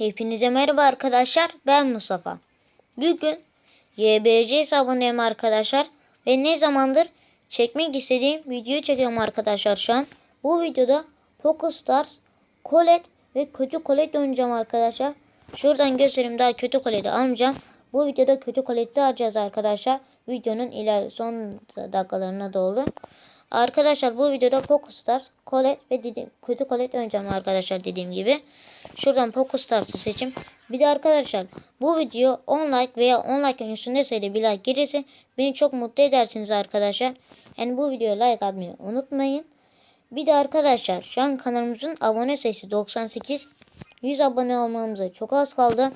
Hepinize merhaba arkadaşlar. Ben Mustafa. Bugün YBC hesabındayım arkadaşlar. Ve ne zamandır çekmek istediğim videoyu çekiyorum arkadaşlar şu an. Bu videoda Poco Stars, Colette ve kötü Colette oynayacağım arkadaşlar. Şuradan göstereyim daha kötü Colette'i almayacağım. Bu videoda kötü Colette'i alacağız arkadaşlar. Videonun iler son dakikalarına doğru. Arkadaşlar bu videoda Poco Stars, Colette ve dedim, kötü Colette oynayacağım arkadaşlar dediğim gibi. Şuradan Poco Stars'ı seçim. Bir de arkadaşlar bu video 10 like veya 10 like'ın üstünde sayıda bir like gelirse beni çok mutlu edersiniz arkadaşlar. Yani bu videoya like atmayı unutmayın. Bir de arkadaşlar şu an kanalımızın abone sayısı 98. 100 abone olmamıza çok az kaldı.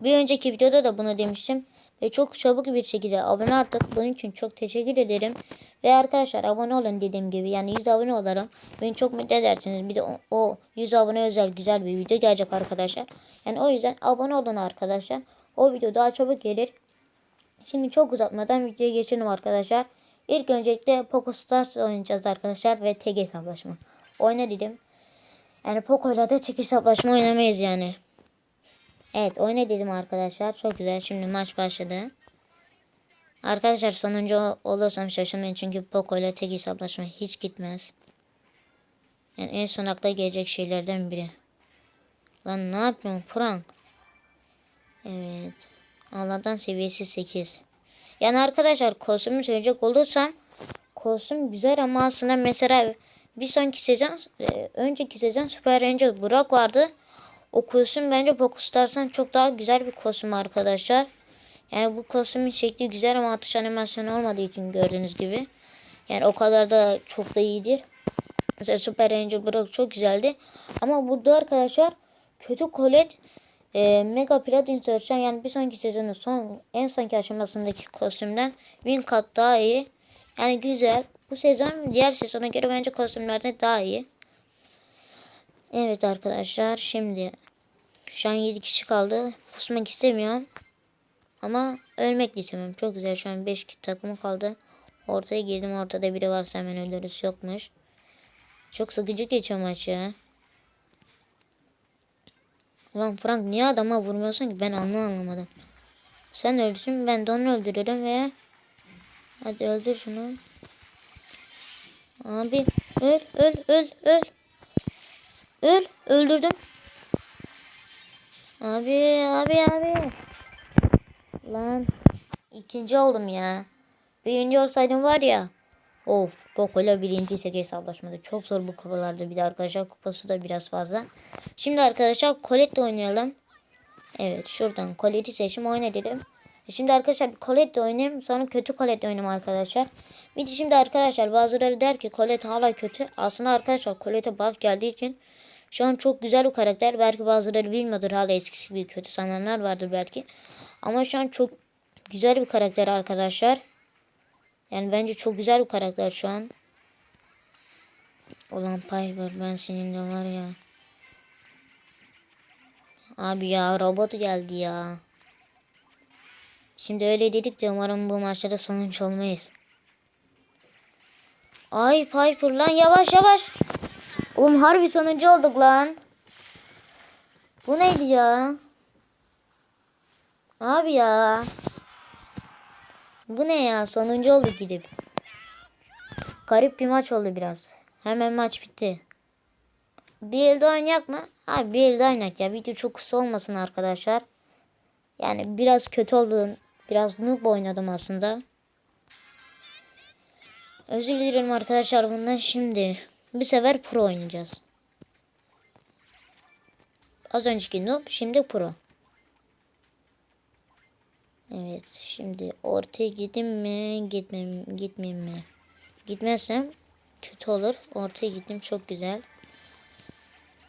Bir önceki videoda da bunu demiştim. Ve çok çabuk bir şekilde abone arttık. Bunun için çok teşekkür ederim. Ve arkadaşlar abone olun dediğim gibi. Yani 100 abone olalım. Beni çok mutlu edersiniz. Bir de o, o 100 abone özel güzel bir video gelecek arkadaşlar. Yani o yüzden abone olun arkadaşlar. O video daha çabuk gelir. Şimdi çok uzatmadan videoya geçelim arkadaşlar. İlk öncelikle Poco Stars oynayacağız arkadaşlar. Ve tek hesaplaşma. Oyna dedim. Yani Poco'yla da tek hesaplaşma oynamayız yani. Evet oyna dedim arkadaşlar. Çok güzel. Şimdi maç başladı. Arkadaşlar sonuncu olursam şaşırmayın. Çünkü Poco ile tek hesaplaşma hiç gitmez. Yani en son akla gelecek şeylerden biri. Lan ne yapıyorsun Frank? Evet. Allah'tan seviyesi 8. Yani arkadaşlar kostümü söyleyecek olursam kostüm güzel ama aslında mesela bir sonraki sezon e, önceki sezon Super Ranger Brock vardı. O kostüm bence Poco Stars'tan çok daha güzel bir kostüm arkadaşlar. Yani bu kostümün şekli güzel ama atış animasyonu olmadığı için gördüğünüz gibi. Yani o kadar da çok da iyidir. Mesela Super Ranger Brock çok güzeldi. Ama burada arkadaşlar kötü Colette e, Mega Plat Insertion yani bir sonraki sezonun son en sonki aşamasındaki kostümden bin kat daha iyi. Yani güzel. Bu sezon diğer sezona göre bence kostümlerde daha iyi. Evet arkadaşlar şimdi şu an 7 kişi kaldı. Pusmak istemiyorum. Ama ölmek istemem. Çok güzel şu an 5 takımı kaldı. Ortaya girdim. Ortada biri varsa hemen ölürüz. Yokmuş. Çok sıkıcı geçiyor maç ya. Ulan Frank niye adama vurmuyorsun ki? Ben anlam anlamadım. Sen öldürsün ben de onu öldürürüm ve hadi öldür şunu. Abi öl öl öl öl. Öl öldürdüm. Abi abi abi. Lan ikinci oldum ya. Birinci olsaydım var ya. Of Poco'yla birinci tek hesaplaşmada. Çok zor bu kupalarda. Bir de arkadaşlar kupası da biraz fazla. Şimdi arkadaşlar Colette oynayalım. Evet şuradan Colette'i seçim oyna dedim. E Şimdi arkadaşlar Colette oynayayım. Sonra kötü Colette oynayayım arkadaşlar. Bir de şimdi arkadaşlar bazıları der ki Colette hala kötü. Aslında arkadaşlar Colette'e buff geldiği için şu an çok güzel bir karakter. Belki bazıları bilmiyordur. Hala eskisi gibi kötü sananlar vardır belki. Ama şu an çok güzel bir karakter arkadaşlar. Yani bence çok güzel bir karakter şu an. Olan Piper ben seninle var ya. Abi ya robot geldi ya. Şimdi öyle dedik de umarım bu maçta sonuç olmayız. Ay Piper lan yavaş yavaş. Oğlum harbi sonuncu olduk lan. Bu neydi ya? Abi ya. Bu ne ya? Sonuncu olduk gidip. Garip bir maç oldu biraz. Hemen maç bitti. Bir elde oynayak mı? Abi bir elde oynayak ya. Video çok kısa olmasın arkadaşlar. Yani biraz kötü oldu. Biraz noob oynadım aslında. Özür dilerim arkadaşlar bundan şimdi. Bu sefer pro oynayacağız. Az önceki noob şimdi pro. Evet şimdi ortaya gideyim mi gitmem gitmeyeyim mi? Gitmezsem kötü olur. Ortaya gittim çok güzel.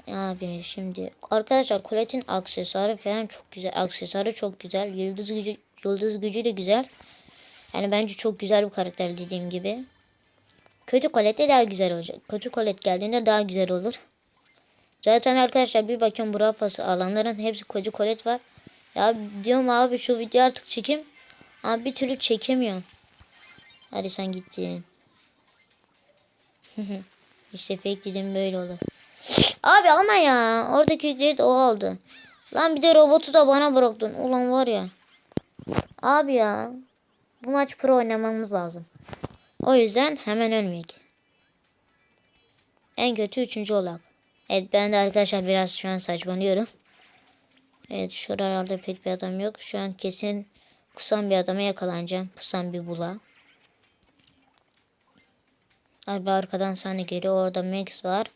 Abi şimdi arkadaşlar Colette'in aksesuarı falan çok güzel. Aksesuarı çok güzel. Yıldız gücü yıldız gücü de güzel. Yani bence çok güzel bir karakter dediğim gibi. Kötü Colette daha güzel olacak. Kötü Colette geldiğinde daha güzel olur. Zaten arkadaşlar bir bakın bura pası alanların hepsi kötü Colette var. Ya diyorum abi şu video artık çekeyim. Abi bir türlü çekemiyorum. Hadi sen gittin. işte fake dedim böyle olur. Abi ama ya oradaki ücret o oldu. Lan bir de robotu da bana bıraktın. Ulan var ya. Abi ya. Bu maç pro oynamamız lazım. O yüzden hemen ölmeyek. En kötü üçüncü olak. Evet ben de arkadaşlar biraz şu an saçmalıyorum. Evet şuralarda pek bir adam yok. Şu an kesin kusan bir adama yakalanacağım. Pusan bir bula. Abi arkadan sahne geliyor. Orada Max var.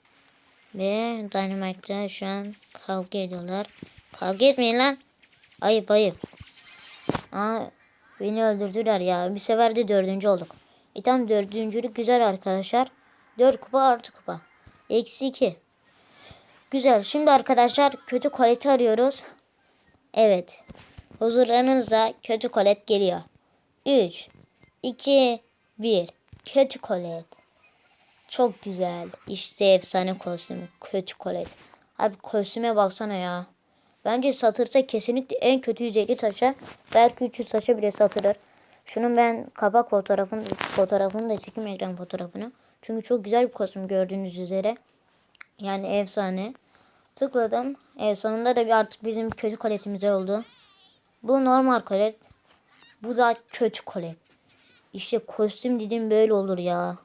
Ve Dynamite'la şu an kavga ediyorlar. Kavga etmeyin lan. Ayıp ayıp. Aa, beni öldürdüler ya. Bir sefer de dördüncü olduk. E tam dördüncülük güzel arkadaşlar. Dört kupa artı kupa. Eksi iki. Güzel. Şimdi arkadaşlar kötü koleti arıyoruz. Evet. Huzurlarınıza kötü kolet geliyor. 3, 2, 1. Kötü kolet. Çok güzel. İşte efsane kostüm. Kötü kolet. Abi kostüme baksana ya. Bence satırsa kesinlikle en kötü 150 taşa. Belki 300 taşa bile satılır. Şunun ben kapak fotoğrafını, fotoğrafını da çekeyim ekran fotoğrafını. Çünkü çok güzel bir kostüm gördüğünüz üzere. Yani efsane. Tıkladım. Evet sonunda da bir artık bizim kötü koletimiz oldu. Bu normal kolet. Bu da kötü kolet. İşte kostüm dedim böyle olur ya.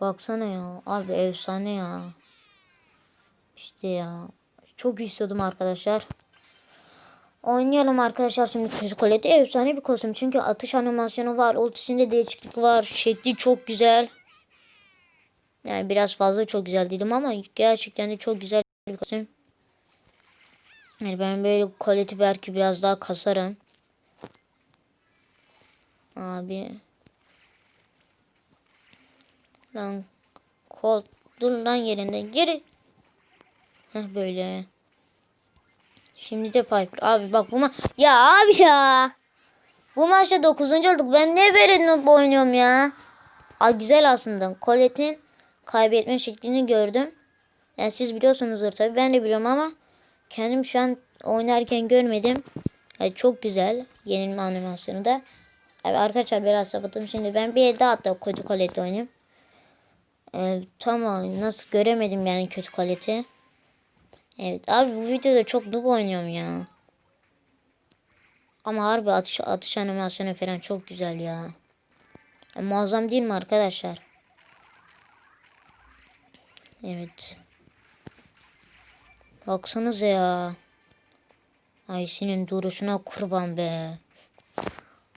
Baksana ya. Abi efsane ya. İşte ya. Çok istiyordum arkadaşlar. Oynayalım arkadaşlar şimdi kötü koleti. Efsane bir kostüm. Çünkü atış animasyonu var. Ultisinde değişiklik var. Şekli çok güzel. Yani biraz fazla çok güzel dedim ama gerçekten de çok güzel bir kostüm. Yani ben böyle koleti belki biraz daha kasarım. Abi. Lan kol dur lan yerinde geri. Heh böyle. Şimdi de Piper. Abi bak bu ma ya abi ya. Bu maçta 9. olduk. Ben ne böyle oynuyorum ya. Aa, güzel aslında. Colette'in kaybetme şeklini gördüm. Yani siz biliyorsunuzdur tabii. Ben de biliyorum ama kendim şu an oynarken görmedim. Yani çok güzel. Yenilme animasyonu da. Abi arkadaşlar biraz sapıttım. Şimdi ben bir elde hatta kötü Colette oynayayım. Ee, tamam nasıl göremedim yani kötü Colette'i. Evet abi bu videoda çok noob oynuyorum ya. Ama harbi atış, atış animasyonu falan çok güzel ya. E, muazzam değil mi arkadaşlar? Evet. Baksanıza ya. Ay senin duruşuna kurban be.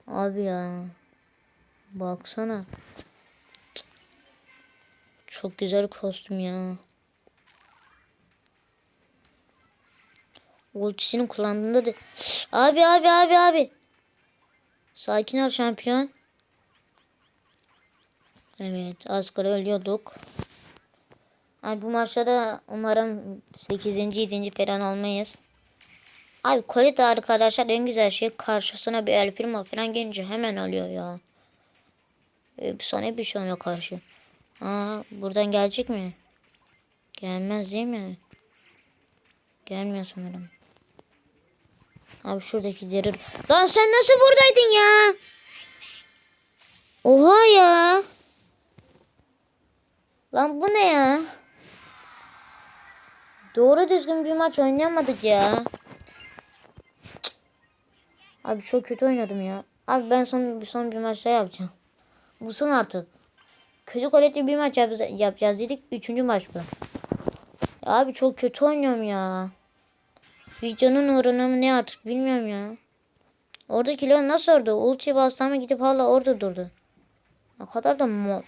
Abi ya. Baksana. Çok güzel kostüm ya. Ultisini kullandığında da... Abi abi abi abi. Sakin ol şampiyon. Evet az kala ölüyorduk. Abi bu maçta da umarım 8. 7. falan olmayız. Abi Colette arkadaşlar en güzel şey karşısına bir El Primo falan gelince hemen alıyor ya. Ee, sana bir şey ona karşı. Aa buradan gelecek mi? Gelmez değil mi? Gelmiyor sanırım. Abi şuradaki derir. Lan sen nasıl buradaydın ya? Oha ya. Lan bu ne ya? Doğru düzgün bir maç oynayamadık ya. Abi çok kötü oynadım ya. Abi ben son, son bir maç daha yapacağım. Bu son artık. Kötü kolektif bir maç yapacağız, yapacağız dedik. Üçüncü maç bu. Abi çok kötü oynuyorum ya. Videonun uğruna mı ne artık bilmiyorum ya. Oradaki Leon nasıl orada? Ulti bastı ama gidip hala orada durdu. Ne kadar da mo...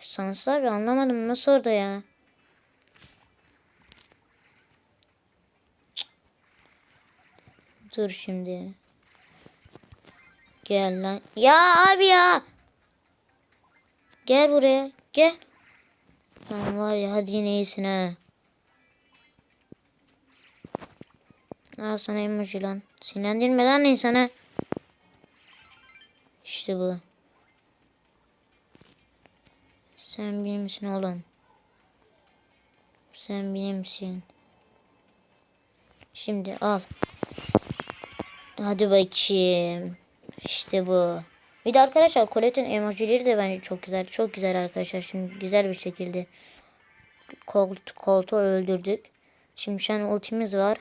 Sans abi anlamadım nasıl orada ya. Dur şimdi. Gel lan. Ya abi ya. Gel buraya. Gel. Lan var ya hadi yine iyisin ha. Al sana emoji lan. Sinirlendirme lan insana. İşte bu. Sen benimsin oğlum. Sen benimsin. Şimdi al. Hadi bakayım. İşte bu. Bir de arkadaşlar Colette'in emojileri de bence çok güzel. Çok güzel arkadaşlar. Şimdi güzel bir şekilde kolt, koltuğu öldürdük. Şimdi şu an ultimiz var.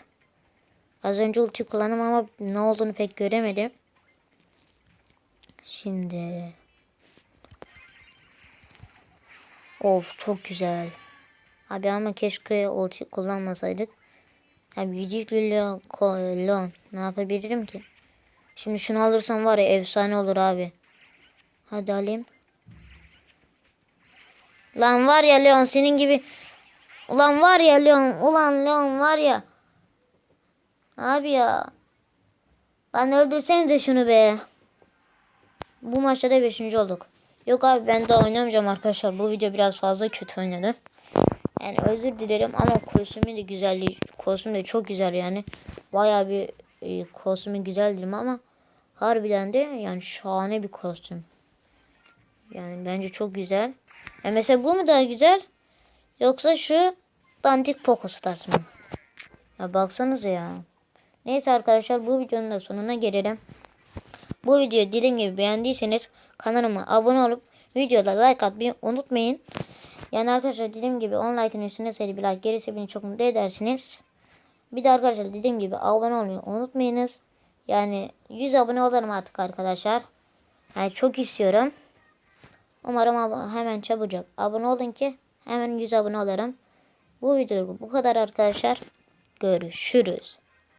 Az önce ulti kullandım ama ne olduğunu pek göremedim. Şimdi. Of çok güzel. Abi ama keşke ulti kullanmasaydık. Abi video Leon, Leon ne yapabilirim ki? Şimdi şunu alırsam var ya efsane olur abi. Hadi alayım. Lan var ya Leon senin gibi. Ulan var ya Leon. Ulan Leon var ya. Abi ya. Lan öldürsenize şunu be. Bu maçta da 5. olduk. Yok abi ben daha oynamayacağım arkadaşlar. Bu video biraz fazla kötü oynadım. Yani özür dilerim ama kostümü de güzelliği. Kostüm de çok güzel yani. Bayağı bir e, kostümü güzel dedim ama harbiden de yani şahane bir kostüm. Yani bence çok güzel. Ya mesela bu mu daha güzel? Yoksa şu dandik Poco Stars mı? Ya baksanıza ya. Neyse arkadaşlar bu videonun da sonuna gelelim. Bu videoyu dediğim gibi beğendiyseniz kanalıma abone olup videoda like atmayı unutmayın. Yani arkadaşlar dediğim gibi 10 like'ın üstüne sayılı bir like gelirse beni çok mutlu edersiniz. Bir de arkadaşlar dediğim gibi abone olmayı unutmayınız. Yani 100 abone olurum artık arkadaşlar. Yani çok istiyorum. Umarım hemen çabucak abone olun ki hemen 100 abone olurum. Bu video bu kadar arkadaşlar. Görüşürüz.